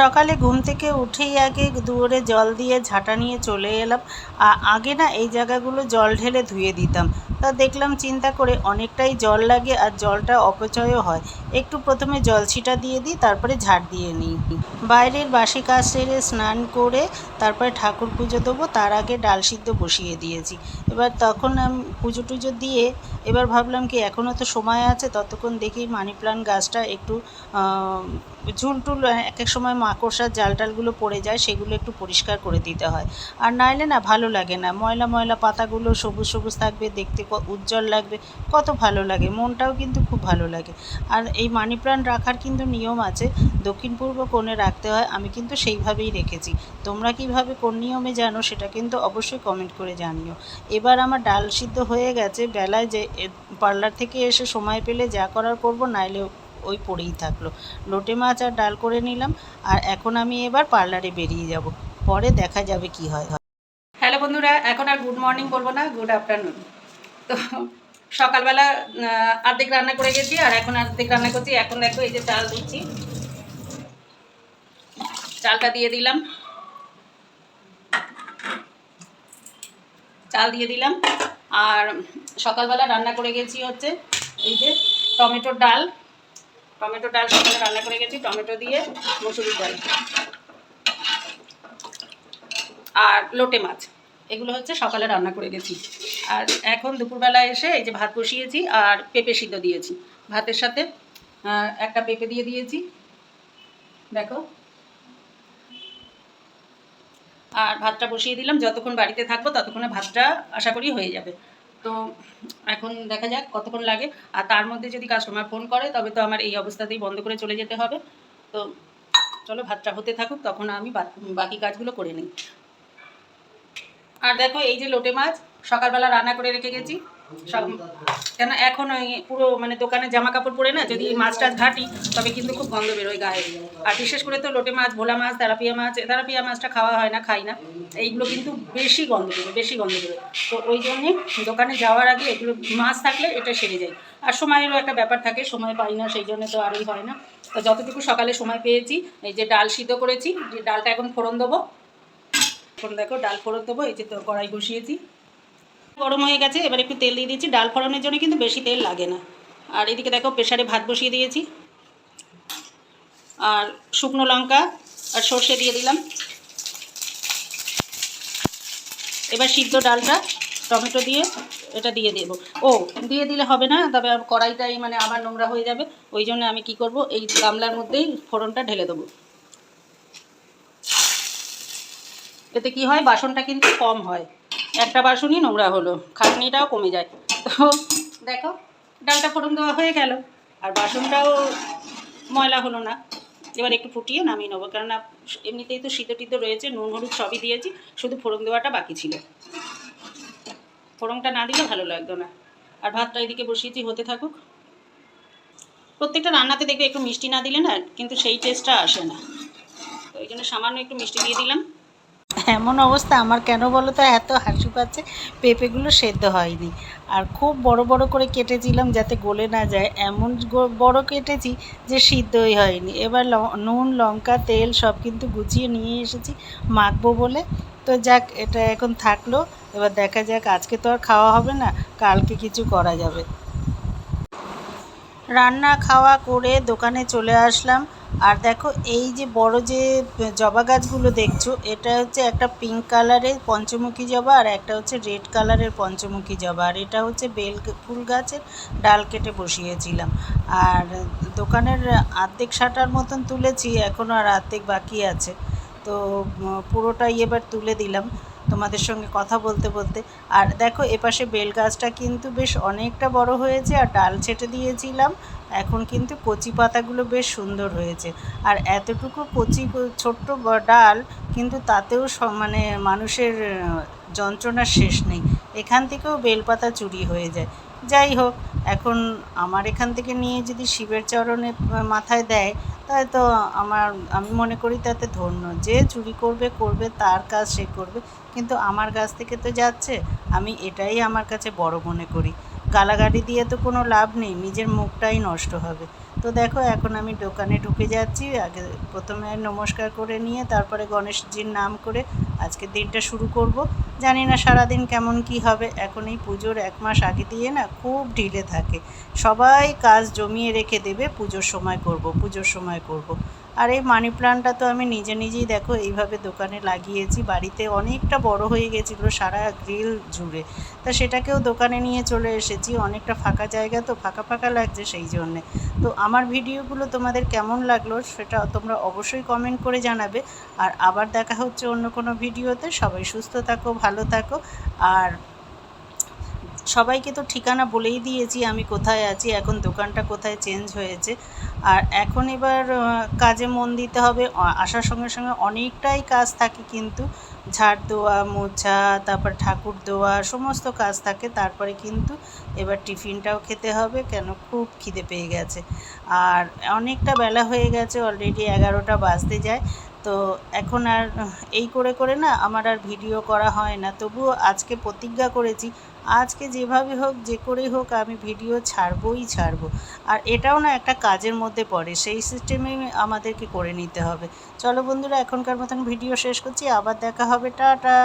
সকালে ঘুম থেকে উঠেই আগে দুয়ারে জল দিয়ে ঝাঁটা নিয়ে চলে এলাম। আগে না এই জায়গাগুলো জল ঢেলে ধুয়ে দিতাম। তা দেখলাম চিন্তা করে অনেকটাই জল লাগে আর জলটা অপচয়ও হয়। একটু প্রথমে জল ছিটা দিয়ে দিই, তারপরে ঝাড় দিয়ে নিই। বাইরের বাসি কাজ সেরে স্নান করে তারপরে ঠাকুর পুজো দেবো, তার আগে ডাল সিদ্ধ বসিয়ে দিয়েছি। এবার তখন আমি পুজো টুজো দিয়ে এবার ভাবলাম কি এখনও তো সময় আছে ততক্ষণ দেখি মানি প্লান্ট গাছটা একটু আহ, ঝুল টুল এক এক সময় মাকড়সার জাল টালগুলো পড়ে যায় সেগুলো একটু পরিষ্কার করে দিতে হয়। আর নাইলে না ভালো লাগে না ময়লা ময়লা পাতাগুলো সবুজ সবুজ থাকবে দেখতে উজ্জ্বল লাগবে কত ভালো লাগে মনটাও কিন্তু খুব ভালো লাগে। আর এই মানি প্লান্ট রাখার কিন্তু নিয়ম আছে দক্ষিণ পূর্ব কোণে রাখতে হয় আমি কিন্তু সেইভাবেই রেখেছি। তোমরা কীভাবে কোন নিয়মে জানো সেটা কিন্তু অবশ্যই কমেন্ট করে জানিও। এবার আমার ডাল সিদ্ধ হয়ে গেছে বেলায় যে পার্লার থেকে এসে সময় পেলে যা করার করব নাইলে ওই পড়েই থাকল। লোটে মাছ আর ডাল করে নিলাম আর এখন আমি এবার পার্লারে বেরিয়ে যাব। পরে দেখা যাবে কি হয় হ্যালো বন্ধুরা এখন আর গুড মর্নিং বলব না গুড আফটারনুন তো সকালবেলা আহ, অর্ধেক রান্না করে গেছি আর এখন অর্ধেক রান্না করছি। এখন দেখো এই যে চাল দিচ্ছি। চালটা দিয়ে দিলাম। চাল দিয়ে দিলাম। আর সকালবেলা রান্না করে গেছি হচ্ছে এই যে টমেটোর ডাল। টমেটো ডাল সকালে রান্না করে গেছি, টমেটো দিয়ে মসুরির ডাল। আর লোটে মাছ, এগুলো হচ্ছে সকালে রান্না করে গেছি। আর এখন দুপুরবেলা এসে এই যে ভাত বসিয়েছি আর পেঁপে সিদ্ধ দিয়েছি। ভাতের সাথে একটা পেঁপে দিয়ে দিয়েছি। দেখো আর ভাতটা বসিয়ে দিলাম, যতক্ষণ বাড়িতে থাকব ততক্ষণে ভাতটা আশা করি হয়ে যাবে। তো এখন দেখা যাক কতক্ষণ লাগে। আর তার মধ্যে যদি কাস্টমার ফোন করে, তবে তো আমার এই অবস্থাতেই বন্ধ করে চলে যেতে হবে। তো চলো ভাতটা হতে থাকুক, তখন আমি বাকি কাজগুলো করে নিই। আর দেখো এই যে লোটে মাছ, সকালবেলা রান্না করে রেখে গেছি। কেন এখন ওই পুরো মানে দোকানে জামা কাপড় পরে না, যদি মাছ টাছ ঘাটি, তবে কিন্তু খুব গন্ধ বেরোয় গায়ে। আর বিশেষ করে তো লোটে মাছ, ভোলা মাছ, তেলাপিয়া মাছ, তেলাপিয়া মাছটা খাওয়া হয় না, খাই না। এইগুলো কিন্তু বেশি গন্ধ বেরোয়, বেশি গন্ধ বেরোয়। তো ওই জন্যে দোকানে যাওয়ার আগে এগুলো মাছ থাকলে এটা সেরে যায়। আর সময়েরও একটা ব্যাপার থাকে, সময় পাই না, সেই জন্য তো আরই হয় না। তো যতটুকু সকালে সময় পেয়েছি, এই যে ডাল সিদ্ধ করেছি, যে ডালটা এখন ফোড়ন দেবো। এখন দেখো, ডাল ফোড়ন দেবো, এই যে তো কড়াই বসিয়েছি। গরম হয়ে গেছে, এবার একটু তেল দিয়ে দিয়েছি ডাল ফোড়নের জন্য কিন্তু বেশি তেল লাগে না। আর এদিকে দেখো প্রেশারে ভাত বসিয়ে দিয়েছি। আর শুকনো লঙ্কা আর সর্ষে দিয়ে দিলাম। এবার সিদ্ধ ডালটা টমেটো দিয়ে এটা দিয়ে দেব। ও, দিয়ে দিলে হবে না, তবে কড়াইটাই মানে আবার নোংরা হয়ে যাবে। ওই জন্য আমি কি করব, এই গামলার মধ্যেই ফোড়নটা ঢেলে দেবো। এতে কি হয়, বাসনটা কিন্তু কম হয়। একটা বাসনই নোংরা হলো, খাটনিটাও কমে যায়। তো দেখো, ডালটা ফোড়ন দেওয়া হয়ে গেল, আর বাসনটাও ময়লা হলো না। এবার একটু ফুটিয়ে নামিয়ে নেব, কেননা এমনিতেই তো সিদ্ধ টিদ্ধ রয়েছে, নুন, হলুদ সবই দিয়েছি, শুধু ফোড়ন দেওয়াটা বাকি ছিল। ফোড়নটা না দিলে ভালো লাগতো না। আর ভাতটা এদিকে বসিয়েছি, হতে থাকুক। প্রত্যেকটা রান্নাতে দেখবে একটু মিষ্টি না দিলে না, কিন্তু সেই টেস্টটা আসে না। তো ওই জন্য সামান্য একটু মিষ্টি দিয়ে দিলাম। এমন অবস্থা, আমার কেন বলো তো, এত হাসি পাচ্ছে পেঁপেগুলো সেদ্ধ হয়নি। আর খুব বড় বড় করে কেটেছিলাম যাতে গলে না যায়। এমন বড় কেটেছি যে সিদ্ধই হয়নি। এবার নুন, লঙ্কা, তেল সব কিন্তু গুছিয়ে নিয়ে এসেছি মাখবো বলে। তো যাক, এটা এখন থাকল। এবার দেখা যাক, আজকে তো আর খাওয়া হবে না, কালকে কিছু করা যাবে। রান্না খাওয়া করে দোকানে চলে আসলাম। আর দেখো, এই যে বড় যে জবা গাছগুলো দেখছ, এটা হচ্ছে একটা পিঙ্ক কালারের পঞ্চমুখী জবা আর একটা হচ্ছে রেড কালারের পঞ্চমুখী জবা। আর এটা হচ্ছে বেল ফুল গাছের ডাল কেটে বসিয়েছিলাম। আর দোকানের আর্ধেক শাটার মতন তুলেছি এখনও আর আর্ধেক বাকি আছে। তো পুরোটাই এবার তুলে দিলাম। তোমাদের সঙ্গে কথা বলতে বলতে। আর দেখো, এপাশে বেল গাছটা কিন্তু বেশ অনেকটা বড় হয়েছে আর ডাল ছেটে দিয়েছিলাম। এখন কিন্তু কচি পাতাগুলো বেশ সুন্দর হয়েছে। আর এতটুকু কচি, ছোট্ট ডাল কিন্তু তাতেও মানে মানুষের যন্ত্রণার শেষ নেই। এখান থেকেও বেলপাতা চুরি হয়ে যায়। যাই হোক, এখন আমার এখান থেকে নিয়ে যদি শিবের চরণে মাথায় দেয় তাই তো আমার, আমি মনে করি তাতে ধন্য। যে চুরি করবে করবে, তার কাজ সে করবে। কিন্তু আমার কাছ থেকে তো যাচ্ছে। আমি এটাই আমার কাছে বড় মনে করি। গালাগালি দিয়ে তো কোনো লাভ নেই, নিজের মুখটাই নষ্ট হবে। তো দেখো, এখন আমি দোকানে ঢুকে যাচ্ছি, আগে প্রথমে নমস্কার করে নিয়ে তারপরে গণেশজির নাম করে আজকে দিনটা শুরু করব। জানি না সারাদিন কেমন কি হবে, এখন এই পুজোর এক মাস আগে দিয়ে না খুব ঢিলে থাকে। সবাই কাজ জমিয়ে রেখে দেবে, পুজোর সময় করব, পুজোর সময় করব। আর এই মানি প্লান্টটা তো আমি নিজে নিজেই দেখো, এইভাবে দোকানে লাগিয়েছি। বাড়িতে অনেকটা বড় হয়ে গেছিল সারা গ্রিল জুড়ে। তা সেটাকেও দোকানে নিয়ে চলে এসেছি, অনেকটা ফাঁকা জায়গা তো ফাঁকা ফাঁকা লাগছে সেই জন্যে। তো আমার ভিডিওগুলো তোমাদের কেমন লাগল সেটা তোমরা অবশ্যই কমেন্ট করে জানাবে। আর আবার দেখা হচ্ছে অন্য কোনো ভিডিওতে। সবাই সুস্থ থাকো, ভালো থাকো। আর সবাইকে তো ঠিকানা বলেই দিয়েছি, আমি কোথায় আছি, এখন দোকানটা কোথায় চেঞ্জ হয়েছে। আর এখন এবার কাজে মন দিতে হবে আসার সঙ্গে সঙ্গে অনেকটাই কাজ থাকে কিন্তু, ঝাড় দেওয়া, মোছা, তারপর ঠাকুর দেওয়া, সমস্ত কাজ থাকে, তারপরে কিন্তু এবার টিফিনটাও খেতে হবে, কেন খুব খিদে পেয়ে গেছে। আর অনেকটা বেলা হয়ে গেছে অলরেডি এগারোটা বাজতে যায় তো এখন আর, এই করে করে না আমার আর ভিডিও করা হয় না। তবুও আজকে প্রতিজ্ঞা করেছি, আজকে যেভাবে হোক, যে করেই হোক, আমি ভিডিও ছাড়বই ছাড়ব। আর এটাও না একটা কাজের মধ্যে পড়ে, সেই সিস্টেমেই আমাদেরকে করে নিতে হবে। চলো বন্ধুরা, এখনকার মতন ভিডিও শেষ করছি, আবার দেখা হবে, টাটা!